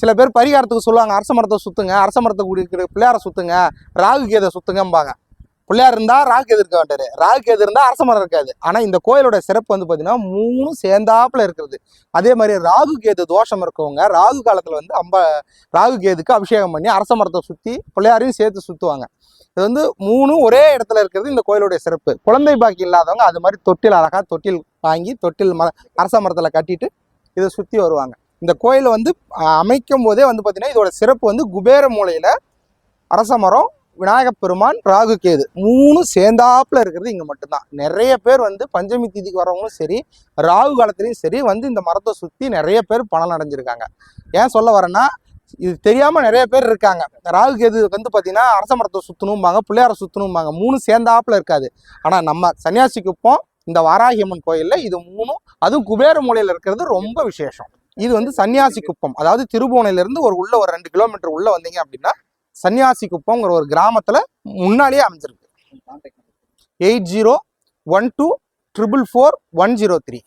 சில பேர் பரிகாரத்துக்கு சொல்லுவாங்க அரச மரத்தை சுற்றுங்க அரச மரத்தை குடிக்கிற பிள்ளையார சுற்றுங்க ராகு கேதை சுத்துங்கம்பாங்க. பிள்ளையார் இருந்தால் ராகு கேது இருக்க மாட்டார். ராகு கேது இருந்தால் அரச மரம் இருக்காது. ஆனால் இந்த கோயிலோட சிறப்பு வந்து பார்த்தீங்கன்னா மூணும் சேர்ந்தாப்புல இருக்கிறது. அதே மாதிரி ராகு கேது தோஷம் இருக்கவங்க ராகு காலத்தில் வந்து அம்ப ராகு கேதுக்கு அபிஷேகம் பண்ணி அரச மரத்தை சுற்றி பிள்ளையாரையும் சேர்த்து சுற்றுவாங்க இது வந்து மூணும் ஒரே இடத்துல இருக்கிறது இந்த கோயிலுடைய சிறப்பு. குழந்தை பாக்கி இல்லாதவங்க அது மாதிரி தொட்டில் அழகாக தொட்டில் வாங்கி தொட்டில் மர அரச மரத்தில் கட்டிட்டு இதை சுற்றி வருவாங்க. இந்த கோயில் வந்து அமைக்கும் போதே வந்து பார்த்தீங்கன்னா இதோட சிறப்பு வந்து குபேர மூலையில் அரச மரம் விநாயகப் பெருமான் ராகு கேது மூணும் சேர்ந்தாப்புல இருக்கிறது இங்கே மட்டும்தான். நிறைய பேர் வந்து பஞ்சமி தீதிக்கு வரவங்களும் சரி ராகு காலத்துலேயும் சரி வந்து இந்த மரத்தை சுற்றி நிறைய பேர் பலன் அடைஞ்சிருக்காங்க. ஏன் சொல்ல வரேன்னா இது தெரியாமல் நிறைய பேர் இருக்காங்க. ராகு கேது வந்து பாத்தீங்கன்னா அரச மரத்தை சுற்றணும்பாங்க பிள்ளையார சுற்றணும்பாங்க மூணு சேர்ந்தாப்புல இருக்காது. ஆனால் நம்ம சன்னியாசி குப்பம் இந்த வாராகியம்மன் கோயிலில் இது மூணும் அதுவும் குபேர மூலையில் இருக்கிறது ரொம்ப விசேஷம். இது வந்து சன்னியாசி குப்பம். அதாவது திருபுவனையில இருந்து ஒரு உள்ள ஒரு ரெண்டு கிலோமீட்டர் உள்ள வந்தீங்க அப்படின்னா சன்னியாசி குப்பம்ங்கிற ஒரு கிராமத்துல முன்னாடியே அமைஞ்சிருக்கு. Eight zero one two triple four one zero three.